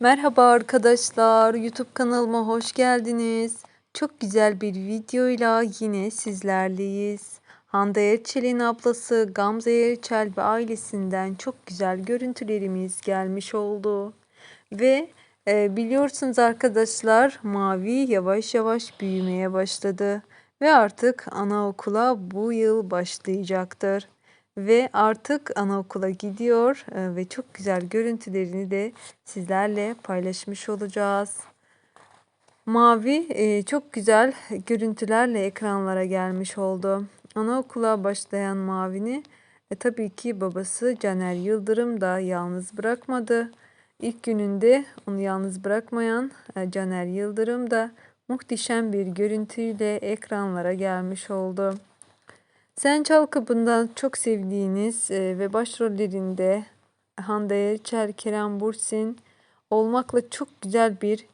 Merhaba arkadaşlar, YouTube kanalıma hoş geldiniz. Çok güzel bir videoyla yine sizlerleyiz. Hande Erçel'in ablası Gamze Erçel ve ailesinden çok güzel görüntülerimiz gelmiş oldu. Ve e, biliyorsunuz arkadaşlar Mavi yavaş yavaş büyümeye başladı. Ve artık anaokula bu yıl başlayacaktır ve artık anaokula gidiyor e, ve çok güzel görüntülerini de sizlerle paylaşmış olacağız. Mavi e, çok güzel görüntülerle ekranlara gelmiş oldu. Anaokula başlayan Mavi'ni e, tabii ki babası Caner Yıldırım da yalnız bırakmadı. İlk gününde onu yalnız bırakmayan e, Caner Yıldırım da muhteşem bir görüntüyle ekranlara gelmiş oldu. Sen Çal Kapı'ndan çok sevdiğiniz e, ve başrollerinde Hande Erçel, Kerem Bursin olmakla çok güzel bir,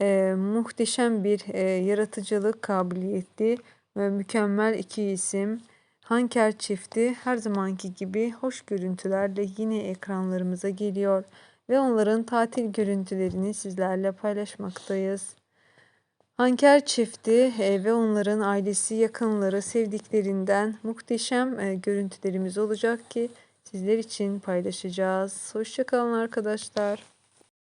e, muhteşem bir e, yaratıcılık kabiliyeti ve mükemmel iki isim. Hanker çifti her zamanki gibi hoş görüntülerle yine ekranlarımıza geliyor ve onların tatil görüntülerini sizlerle paylaşmaktayız. Hanker çifti e, ve onların ailesi, yakınları, sevdiklerinden muhteşem e, görüntülerimiz olacak ki sizler için paylaşacağız. Hoşçakalın arkadaşlar.